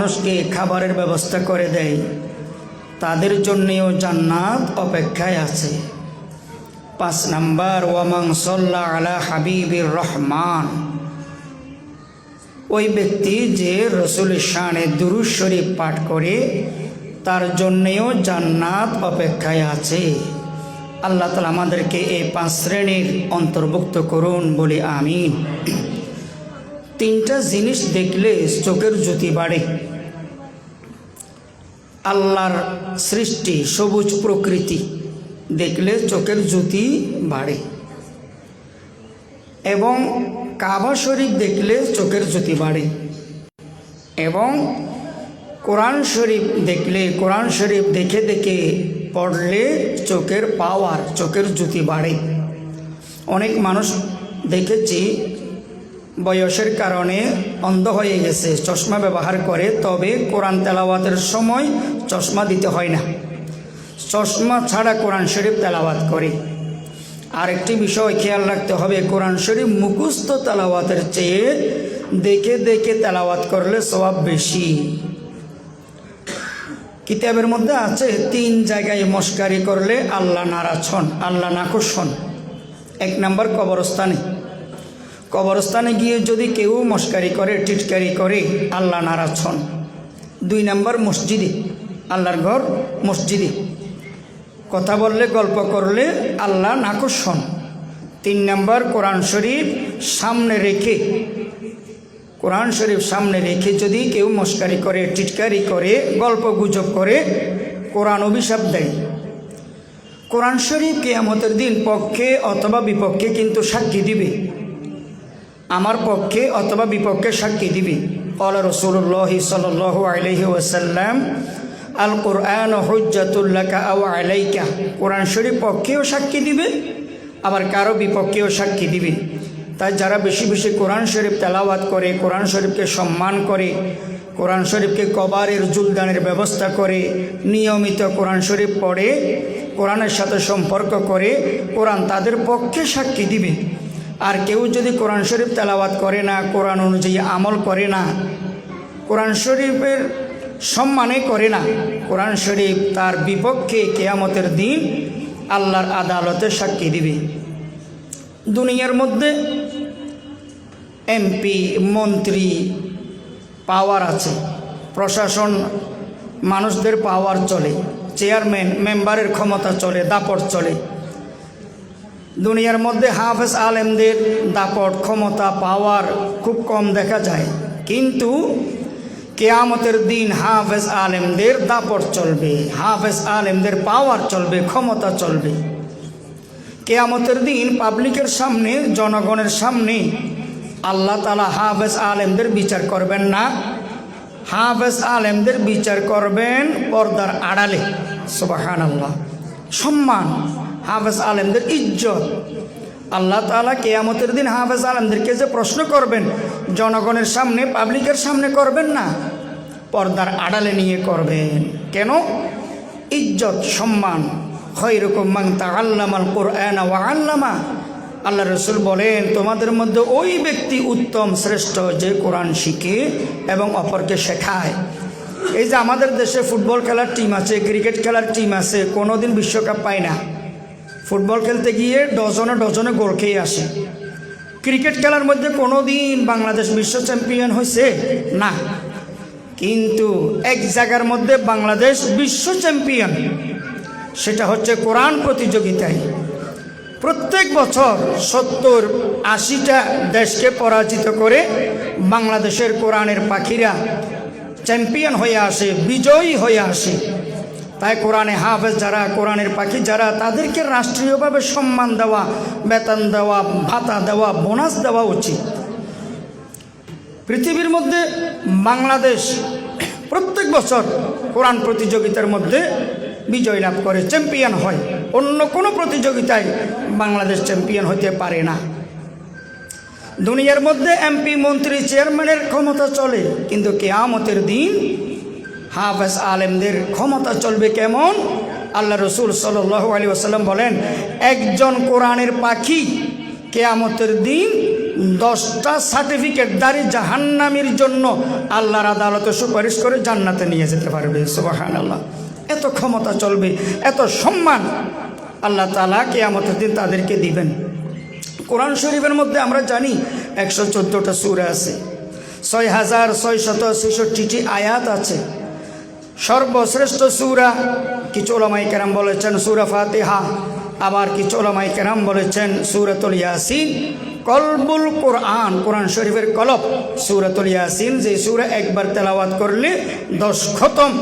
মানুষকে খাবারের ব্যবস্থা করে দেয়, তাদের জন্যেও জান্নাত অপেক্ষায় আছে। পাঁচ নাম্বার ওয়ামাং সাল্লাহ আলা হাবিবির রহমান। ওই ব্যক্তি যে রসুল শানে দুরুজ শরীফ পাঠ করে, তার জন্যেও জান্নাত অপেক্ষায় আছে। আল্লাহ তালা আমাদেরকে এই পাঁচ শ্রেণির অন্তর্ভুক্ত করুন বলি আমিন। তিনটা জিনিস দেখলে চোখের জ্যোতি বাড়ে। আল্লাহর সৃষ্টি সবুজ প্রকৃতি দেখলে চোখের জ্যোতি বাড়ে। এবং কাবা শরীফ দেখলে চোখের জ্যোতি বাড়ে। এবং কোরআন শরীফ দেখলে, কোরআন শরীফ দেখে দেখে পড়লে চোখের পাওয়ার চোখের জ্যোতি বাড়ে। অনেক মানুষ দেখেছি বয়সের কারণে অন্ধ হয়ে গেছে। চশমা ব্যবহার করে তবে কোরআন তেলাওয়াতের সময় চশমা দিতে হয় না। চশমা ছাড়া কোরআন শরীফ তেলাওয়াত করে। আরেকটি বিষয় খেয়াল রাখতে হবে, কোরআন শরীফ মুখস্থ তেলাওয়াতের চেয়ে দেখে দেখে তেলাওয়াত করলে সবাব বেশি। কিতাবের মধ্যে আছে, তিন জায়গায় মস্কারি করলে আল্লাহ নারাজ হন, আল্লাহ নাকশ এক নম্বর কবরস্থানে। কবরস্থানে গিয়ে যদি কেউ মস্কারি করে, টিটকারি করে, আল্লাহ নারাজ হন। দুই নম্বর মসজিদে, আল্লাহর ঘর মসজিদে। কথা বললে, গল্প করলে আল্লাহ নাকশ হন। তিন নম্বর কোরআন শরীফ সামনে রেখে, কোরআন শরীফ সামনে রেখে যদি কেউ মস্কারি করে, টিটকারি করে, গল্প গুজব করে, কোরআন অভিশাপ দেয়। কোরআন শরীফ কেয়ামতের দিন পক্ষে অথবা বিপক্ষে কিন্তু সাক্ষী দিবে। আমার পক্ষে অথবা বিপক্ষে সাক্ষী দিবি। অল রসুল্লাহ সাল আলহি ওসাল্লাম আল কোরআন হজ্জাতুল্লাকা আও আলাইকা। কোরআন শরীফ পক্ষেও সাক্ষী দিবে, আবার কারও বিপক্ষেও সাক্ষী দিবে। তাই যারা বেশি বেশি কোরআন শরীফ তেলাওয়াত করে, কোরআন শরীফকে সম্মান করে, কোরআন শরীফকে কবারের জুলদানের ব্যবস্থা করে, নিয়মিত কোরআন শরীফ পড়ে, কোরআনের সাথে সম্পর্ক করে, কোরআন তাদের পক্ষে সাক্ষী দিবে। আর কেউ যদি কোরআন শরীফ তেলাওয়াত করে না, কোরআন অনুযায়ী আমল করে না, কোরআন শরীফের সম্মানে করে না, কোরআন শরীফ তার বিপক্ষে কেয়ামতের দিন আল্লাহর আদালতে সাক্ষী দিবে। দুনিয়ার মধ্যে এমপি, মন্ত্রী পাওয়ার আছে, প্রশাসন, মানুষদের পাওয়ার চলে, চেয়ারম্যান, মেম্বারের ক্ষমতা চলে, দাপট চলে। দুনিয়ার মধ্যে হাফেজ আলেমদের দাপট, ক্ষমতা পাওয়ার খুব কম দেখা যায়। কিন্তু কেয়ামতের দিন হাফেজ আলেমদের দাপট চলবে, হাফেজ আলেমদের পাওয়ার চলবে, ক্ষমতা চলবে। কেয়ামতের দিন পাবলিকের সামনে, জনগণের সামনে আল্লাহ তালা হাফেজ আলেমদের বিচার করবেন না। হাফেজ আলেমদের বিচার করবেন পর্দার আড়ালে। সুবাহান আল্লাহ সম্মান। হাফেজ আলেমদের ইজ্জত। আল্লাহ তালা কেয়ামতের দিন হাফেজ আলেমদেরকে যে প্রশ্ন করবেন, জনগণের সামনে, পাবলিকের সামনে করবেন না, পর্দার আড়ালে নিয়ে করবেন। কেন? ইজ্জত, সম্মান। হয় রকম মাংতা আল্লামাল কোরআন ওয়া আল্লামা। আল্লাহ রসুল বলেন, তোমাদের মধ্যে ওই ব্যক্তি উত্তম, শ্রেষ্ঠ যে কোরআন শিখে এবং অপরকে শেখায়। এই যে আমাদের দেশে ফুটবল খেলার টিম আছে ক্রিকেট খেলার টিম আছে কোনো দিন বিশ্বকাপ পায় না। ফুটবল খেলতে গিয়ে ডজনে ডজনে গোল খেয়ে আসে। ক্রিকেট খেলার মধ্যে কোনো দিন বাংলাদেশ বিশ্ব চ্যাম্পিয়ন হয়েছে না। কিন্তু এক জায়গার মধ্যে বাংলাদেশ বিশ্ব চ্যাম্পিয়ন, সেটা হচ্ছে কোরআন প্রতিযোগিতায়। প্রত্যেক বছর সত্তর আশিটা দেশকে পরাজিত করে বাংলাদেশের কোরআনের পাখিরা চ্যাম্পিয়ন হয়ে আসে, বিজয়ী হয়ে আসে। তাই কোরআনে হাফেজ যারা, কোরআনের পাখি যারা, তাদেরকে রাষ্ট্রীয়ভাবে সম্মান দেওয়া, বেতন দেওয়া, ভাতা দেওয়া, বোনাস দেওয়া উচিত। পৃথিবীর মধ্যে বাংলাদেশ প্রত্যেক বছর কোরআন প্রতিযোগিতার মধ্যে বিজয় লাভ করে, চ্যাম্পিয়ন হয়। অন্য কোনো প্রতিযোগিতায় বাংলাদেশ চ্যাম্পিয়ন হতে পারে না। দুনিয়ার মধ্যে এমপি, মন্ত্রী, চেয়ারম্যানের ক্ষমতা চলে, কিন্তু কেয়ামতের দিন হাফেজ আলেমদের ক্ষমতা চলবে কেমন? আল্লাহ রসুল সাল্লাহ আলী আসাল্লাম বলেন, একজন কোরআনের পাখি কেয়ামতের দিন দশটা সার্টিফিকেট দাঁড়ি জাহান্নামির জন্য আল্লাহর আদালতে সুপারিশ করে জান্নাতে নিয়ে যেতে পারবে। সুবাহান আল্লাহ এত ক্ষমতা চলবে, এত সম্মান আল্লাহ তালা কেয়ামতের দিন তাদেরকে দিবেন। কোরআন শরীফের মধ্যে আমরা জানি একশো চোদ্দোটা সুর আছে, ছয় হাজার ছয় শত ছেষট্টিটি আয়াত আছে। সর্বশ্রেষ্ঠ সুরা। কিছু ওলামাই কেরাম বলেছেন সুরা ফাতেহা। আবার কিছু ওলামাই কেরাম বলেছেন সুরাতুল ইয়াসিন। কলবুল কোরআন কোরআন শরীফের কলব। সুরাতুল ইয়াসিন যে সুরা একবার তেলাওয়াত করলে দশ খতম।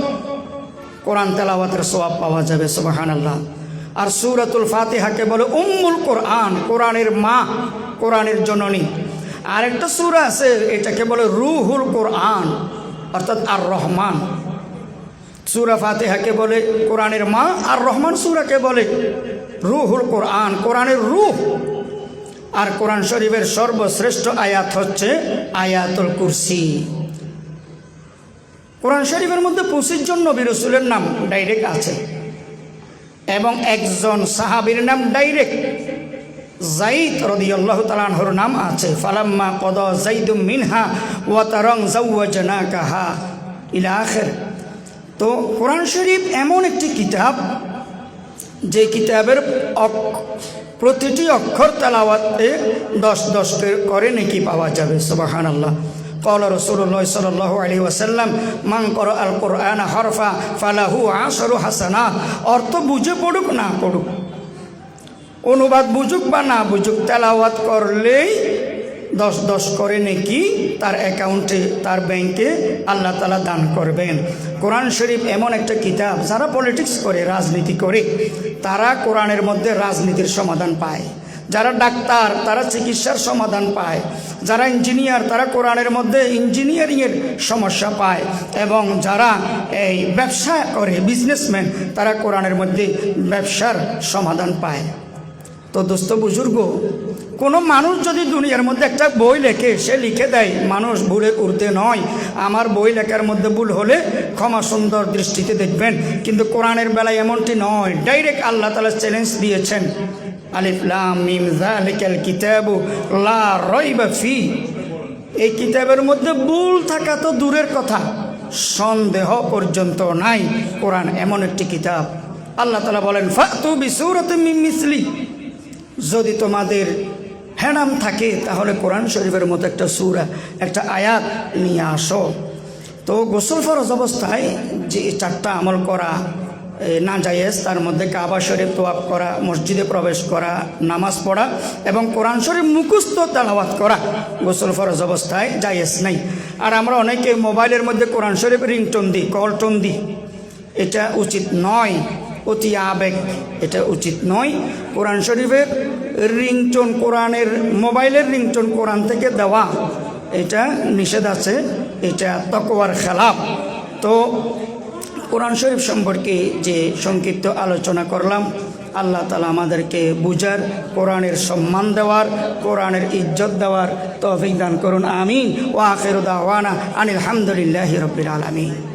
কোরআন তেলাওয়াতের সোয়াব পাওয়া যাবে সুবাহান আল্লাহ আর সুরাতুল ফাতিহাকে বলে উম্মুল কোরআন, কোরআনের মা, কোরআনের জননী। আরেকটা সুরা আছে, এটাকে বলে রুহুল কোরআন, অর্থাৎ আর রহমান সুরা ফাতেহাকে বলে, কোরআনের মা আর রহমান সুরাকে বলে, রুহুল কোরআন, কোরআনের রুহ। আর কোরআন শরীফের সর্বশ্রেষ্ঠ আয়াত হচ্ছে আয়াতুল কুরসি। কোরআন শরীফের মধ্যে পঁচিশ জন নবী রসুলের নাম ডাইরেক্ট আছে। এবং একজন সাহাবীর নাম ডাইরেক্ট জাইদ রদিয়াল্লাহ তালানহর নাম আছে। ফালাম্মা কদ জাইদুম মিনহা ওয়াতারং জাউওয়াজনা কাহা ইলা আখের। তো কোরআন শরীফ এমন একটি কিতাব যে কিতাবের অক- প্রতিটি অক্ষর তালাওয়াতে দশ দশ করে নাকি পাওয়া যাবে সুবাহান আল্লাহ قال رسول الله صلى الله عليه وسلم من قرأ القرآن حرفا فله عشر حسنات অর্থ বুঝে পড়ুক না পড়ুক অনুবাদ বুঝুক বা না বুঝুক তেলাওয়াত করলেই দশ দশ করে নাকি তার অ্যাকাউন্টে, তার ব্যাংকে আল্লাহ তালা দান করবেন। কোরআন শরীফ এমন একটা কিতাব, যারা পলিটিক্স করে, রাজনীতি করে, তারা কোরআনের মধ্যে রাজনীতির সমাধান পায়। যারা ডাক্তার, তারা চিকিৎসার সমাধান পায়। যারা ইঞ্জিনিয়ার, তারা কোরআনের মধ্যে ইঞ্জিনিয়ারিংয়ের সমস্যা পায়। এবং যারা এই ব্যবসা করে বিজনেসম্যান তারা কোরআনের মধ্যে ব্যবসার সমাধান পায়। তো দোস্ত বুজুর্গ, কোনো মানুষ যদি দুনিয়ার মধ্যে একটা বই লেখে, সে লিখে দেয়, মানুষ ভুলে উঠতে নয়, আমার বই লেখার মধ্যে ভুল হলে ক্ষমা সুন্দর দৃষ্টিতে দেখবেন। কিন্তু কোরআনের বেলায় এমনটি নয়, ডাইরেক্ট আল্লাহ তালা চ্যালেঞ্জ দিয়েছেন। আলিফলাম মিম লা ফি। এই কিতাবের মধ্যে ভুল থাকা তো দূরের কথা, সন্দেহ পর্যন্ত নাই। কোরআন এমন একটি কিতাব। আল্লাহ তালা বলেন, ফাতু বিসুরত মিসলি। যদি তোমাদের হ্যানাম থাকে, তাহলে কোরআন শরীফের মতো একটা সুরা, একটা আয়াত নিয়ে আসো। তো গোসল ফরজ অবস্থায় যে চারটা আমল করা না জায়েজ, তার মধ্যে কাবা শরীফ তোয়াব করা, মসজিদে প্রবেশ করা, নামাজ পড়া এবং কোরআন শরীফ মুখস্থ তেলাওয়াত করা, গোসল ফরজ অবস্থায় জায়েজ নাই। আর আমরা অনেকে মোবাইলের মধ্যে কোরআন শরীফ রিংটোন দিই কল কলটোন দিই। এটা উচিত নয়। অতি আবেগ। এটা উচিত নয়। কোরআন শরীফের রিংটোন কোরআনের, মোবাইলের রিংটোন কোরআন থেকে দেওয়া, এটা নিষেধ আছে। এটা তকোয়ার খেলাপ তো কোরআন শরীফ সম্পর্কে যে সংক্ষিপ্ত আলোচনা করলাম, আল্লাহ তালা আমাদেরকে বুঝার, কোরআনের সম্মান দেওয়ার, কোরআনের ইজ্জত দেওয়ার তৌফিক দান করুন। আমিন। ও আখের দাওয়ানা আনিল হামদুলিল্লাহ রবিল আলমিন।